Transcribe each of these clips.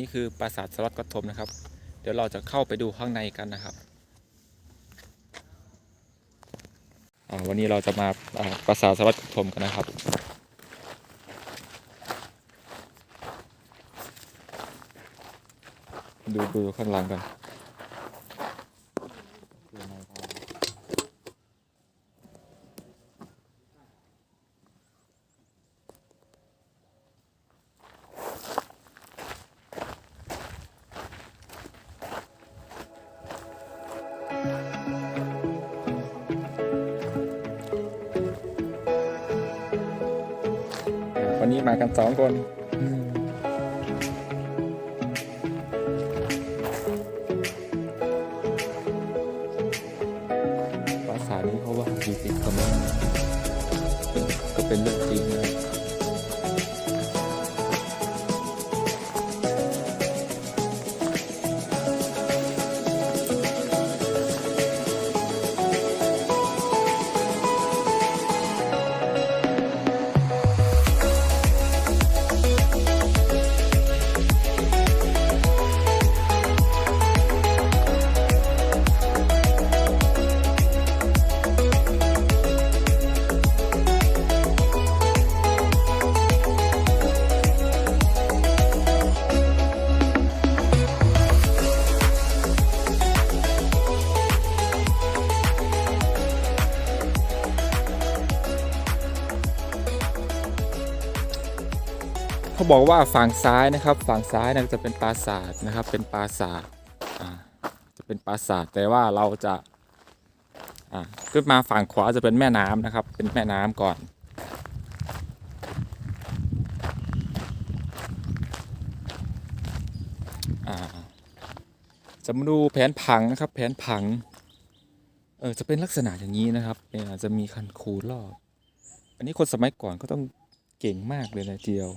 นี้คือปราสาทสวัสดิ์กทมนะครับ เดี๋ยวเราจะเข้าไปดูข้างในกันนะครับวันนี้เราจะมาปราสาทสวัสดิ์กทมกันนะครับดูดูข้างหลังกัน มากันสองคนภาษานี้เขาว่าอยู่ติดกับมันก็เป็นเรื่องจริงนะ บอกว่าฝั่งซ้ายนะครับ ฝั่งซ้ายนะจะเป็นปราสาทนะครับ เป็นปราสาทจะเป็นปราสาทแต่ว่าเราจะขึ้นมาฝั่งขวาจะเป็นแม่น้ำนะครับ เป็นแม่น้ำก่อน จะมาดูแผนผังนะครับ แผนผัง เออจะเป็นลักษณะอย่างนี้นะครับเนี่ยจะมีคันคูรอบ อันนี้คนสมัยก่อนก็ต้องเก่งมากเลยนะเจียว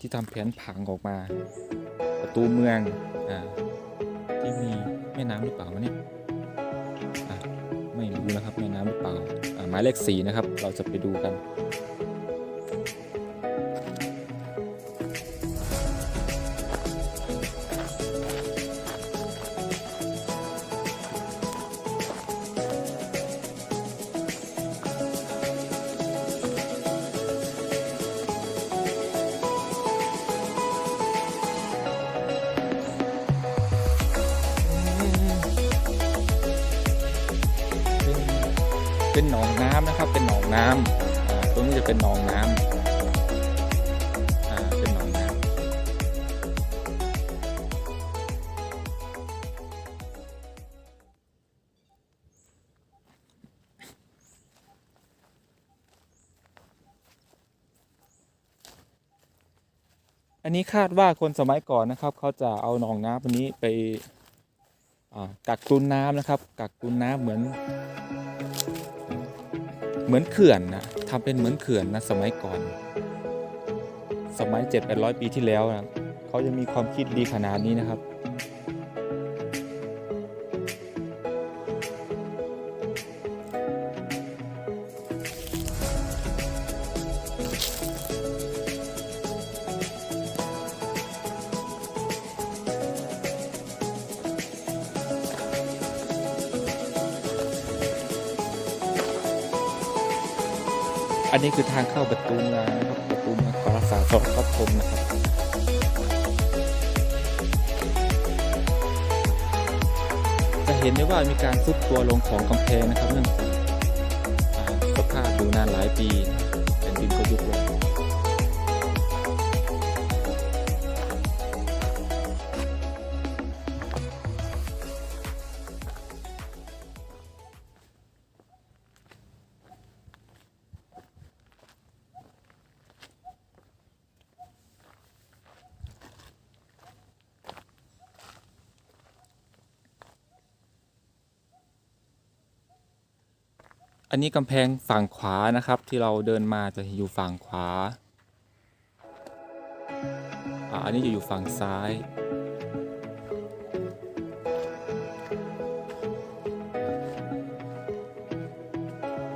ที่ทำแผนผังออกมา ประตูเมืองอที่มีแม่น้ำหรือเปล่าวะเนี่ยไม่รู้นะครับแม่น้ำหรือเปล่าหมายเลขสีนะครับ เราจะไปดูกัน เป็นหนองน้ำนะครับ เป็นหนองน้ำอ่าตรงนี้จะเป็นหนองน้ำอ่าเป็นหนองน้ำอันนี้คาดว่าคนสมัยก่อนนะครับ เขาจะเอาหนองน้ำอันนี้ไปกักตุนน้ำนะครับ กักตุนน้ำเหมือน เหมือนเขื่อนนะทำเป็นเหมือนเขื่อนนะสมัยก่อน สมัย7 8 0 0 ปีที่แล้วนะเขายังมีความคิดดีขนาดนี้นะครับ อันนี้คือทางเข้าประตูเมืองนะครับประตูเมืองปราสาทสดพัทมนะครับจะเห็นได้ว่ามีการซุดตัวลงของกำแพงนะครับเนื่องจากสภาพอยู่นานหลายปีนะ อันนี้กำแพงฝั่งขวานะครับ ที่เราเดินมาจะอยู่ฝั่งขวาอันนี้จะอยู่ฝั่งซ้าย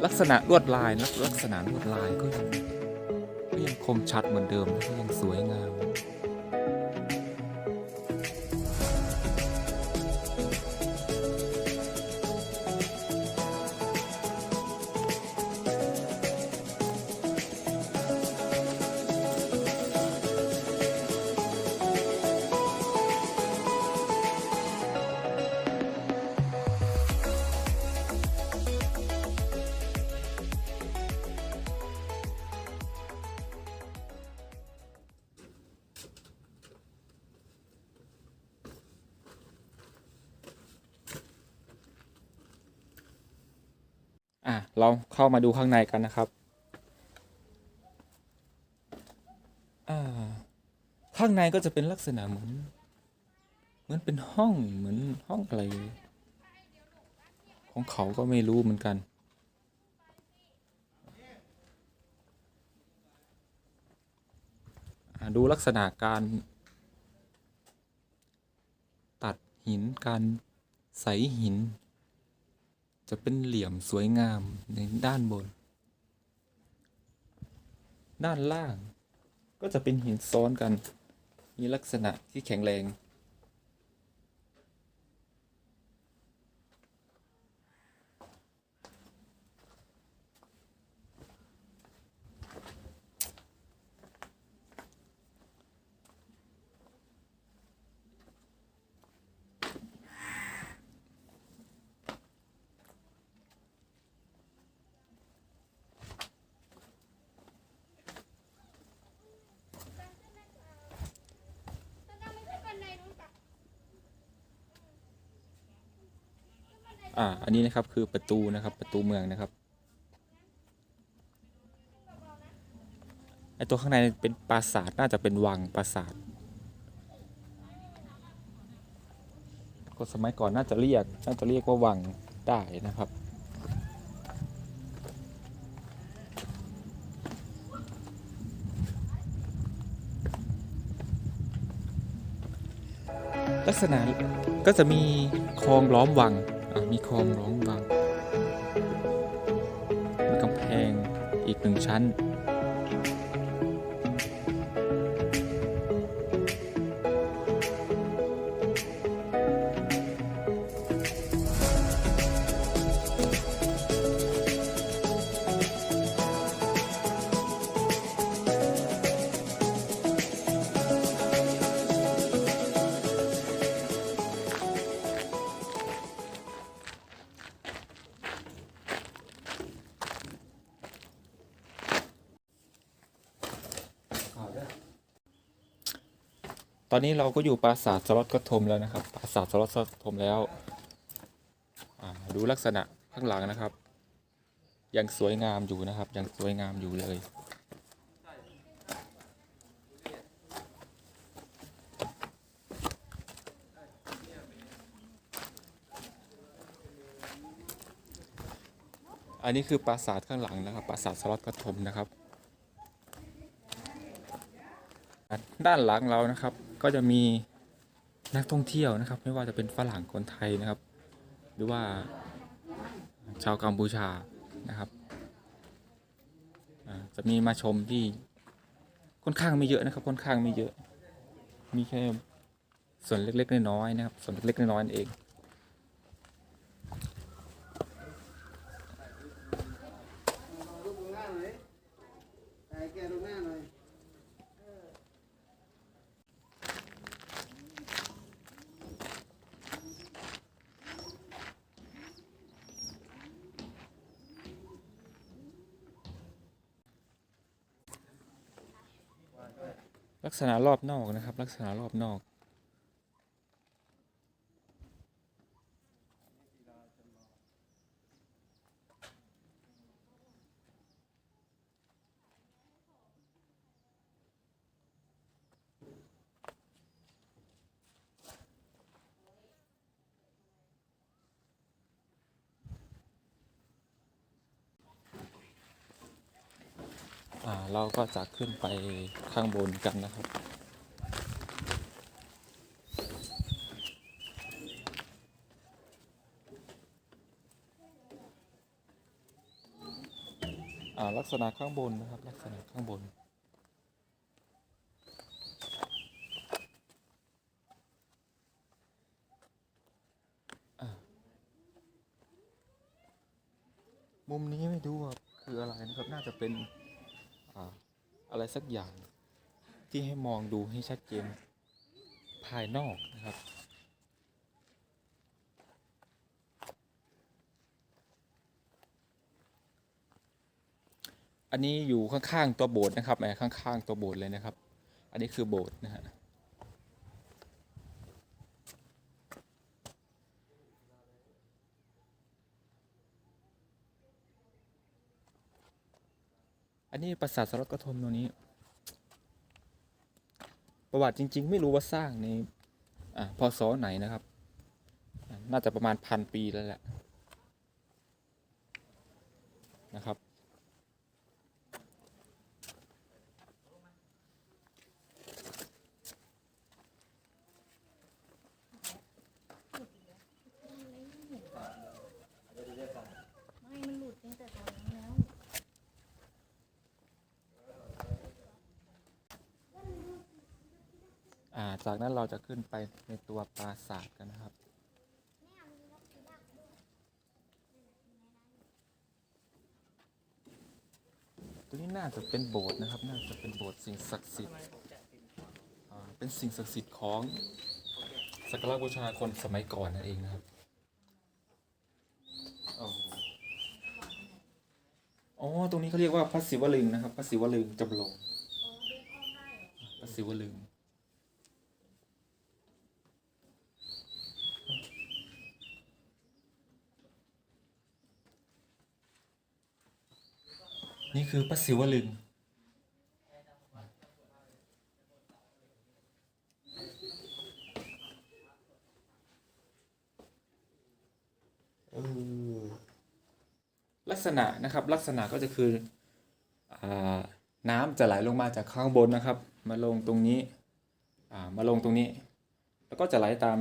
ลักษณะลวดลายลักลักษณะลวดลายก็ยังก็ยังคมชัดเหมือนเดิมก็ยังสวยงาม เราเข้ามาดูข้างในกันนะครับข้างในก็จะเป็นลักษณะเหมือน เหมือนเป็นห้องเหมือนห้องอะไร ของเขาก็ไม่รู้เหมือนกัน ดูลักษณะการ ตัดหินการใสหิน จะเป็นเหลี่ยมสวยงามในด้านบน ด้านล่างก็จะเป็นหินซ้อนกัน มีลักษณะที่แข็งแรง อ่า อันนี้นะครับคือประตูนะครับ ประตูเมืองนะครับไอตัวข้างในเป็นปราสาทน่าจะเป็นวังปราสาทคนสมัยก่อนน่าจะเรียก น่าจะเรียกว่าวังได้นะครับ ลักษณะก็จะมีคลองล้อมวัง มีคลองร้องวัง มีกำแพงอีกหนึ่งชั้น ตอนนี้เราก็อยู่ปราสาทสล็อตกระทมแล้วนะครับ ปราสาทสล็อตกระทมแล้วดูลักษณะข้างหลังนะครับ ยังสวยงามอยู่นะครับ ยังสวยงามอยู่เลย อันนี้คือปราสาทข้างหลังนะครับ ปราสาทสล็อตกระทมนะครับ ด้านหลังเรานะครับ ก็จะมีนักท่องเที่ยวนะครับ ไม่ว่าจะเป็นฝรั่งคนไทยนะครับ หรือว่าชาวกัมพูชานะครับจะมีมาชมที่ค่อนข้างไม่เยอะนะครับค่อนข้างไม่เยอะ มีแค่ส่วนเล็กๆน้อยๆนะครับส่วนเล็กๆน้อยๆเอง รูปตรงหน้าหน่อยถ่ายแกตรงหน้าหน่อย ลักษณะรอบนอกนะครับ ลักษณะรอบนอก เราก็จะขึ้นไปข้างบนกันนะครับ ลักษณะข้างบนนะครับ ลักษณะข้างบน มุมนี้ไม่รู้ว่าคืออะไรนะครับ น่าจะเป็นา อะไรสักอย่างที่ให้มองดูให้ชัดเจนภายนอกนะครับ อันนี้อยู่ข้างๆตัวโบสถ์นะครับแหมข้างๆตัวโบสถ์เลยนะครับ อันนี้คือโบสถ์นะฮะ อันนี้ปราสาทสารกทมตรงนี้ ประวัติจริง ๆ ไม่รู้ว่าสร้างในอ่าพศไหนนะครับ น่าจะประมาณพันปีแล้วแหละนะครับ ไม่ มันหลุดตั้งแต่ตอนนั้นแล้ว อ่า จากนั้นเราจะขึ้นไปในตัวปราสาทกันนะครับ ตัวนี้น่าจะเป็นโบสถ์นะครับ น่าจะเป็นโบสถ์สิ่งศักดิ์สิทธิ์เป็นสิ่งศักดิ์สิทธิ์ของสักการะบูชาคนสมัยก่อนนั่นเองนะครับโอ้โอ๋อ ตรงนี้เขาเรียกว่าพระศิวลึงนะครับ พระศิวลึงจำลองพระศิวลึง นี่คือพระศิวลึง ลักษณะนะครับลักษณะก็จะคืออน้ำจะไหลลงมาจากข้างบนนะครับ มาลงตรงนี้มาลงตรงนี้ แล้วก็จะไหลตาม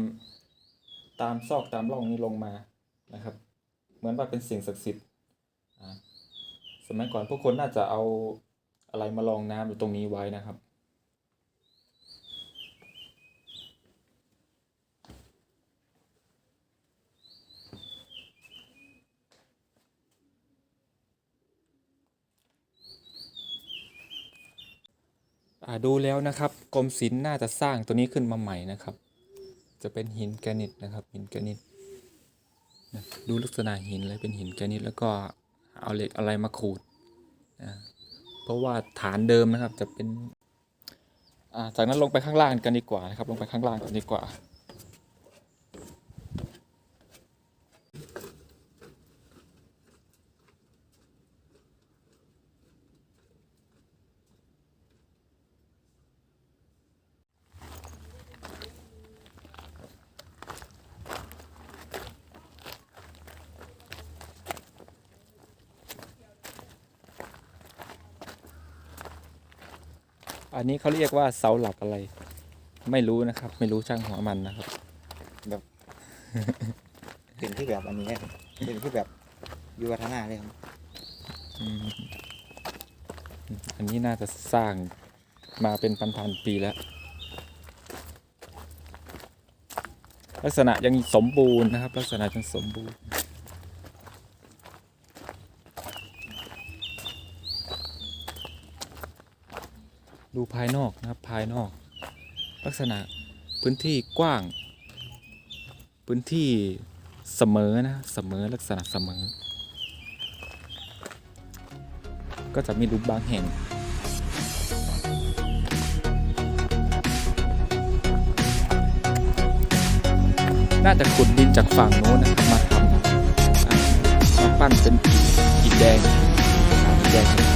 ตามซอกตามร่องนี้ลงมานะครับ เหมือนว่าเป็นสิ่งศักดิ์สิทธิ์ สมัยก่อนพวกคนน่าจะเอาอะไรมาลองน้ำอยู่ตรงนี้ไว้นะครับอ่าดูแล้วนะครับกรมศิลป์น่าจะสร้างตัวนี้ขึ้นมาใหม่นะครับ จะเป็นหินแกรนิตนะครับหินแกรนิตดูลักษณะหินเลยเป็นหินแกรนิตแล้วก็ เอาเหล็กอะไรมาขูดนะเพราะว่าฐานเดิมนะครับจะเป็นจากนั้นลงไปข้างล่างกันดีกว่านะครับ ลงไปข้างล่างกันดีกว่า อันนี้เขาเรียกว่าเสาหลักอะไร ไม่รู้นะครับ ไม่รู้ช่างหัวมันนะครับเป็นที่แบบอันนี้ครับเป็นที่แบบอยู่วัฒนาเลยครับอืมอันนี้น่าจะสร้างมาเป็นพันๆปีแล้ว ลักษณะยังสมบูรณ์นะครับ ลักษณะยังสมบูรณ์ ดูภายนอกนะครับภายนอก ลักษณะพื้นที่กว้าง พื้นที่เสมอนะเสมอลักษณะเสมอ ก็จะมีหลุมบางแห่งน่าจะขุดดินจากฝั่งโน้นนะครับมาทำมาปั้นเป็นอิฐแดงอิฐแดง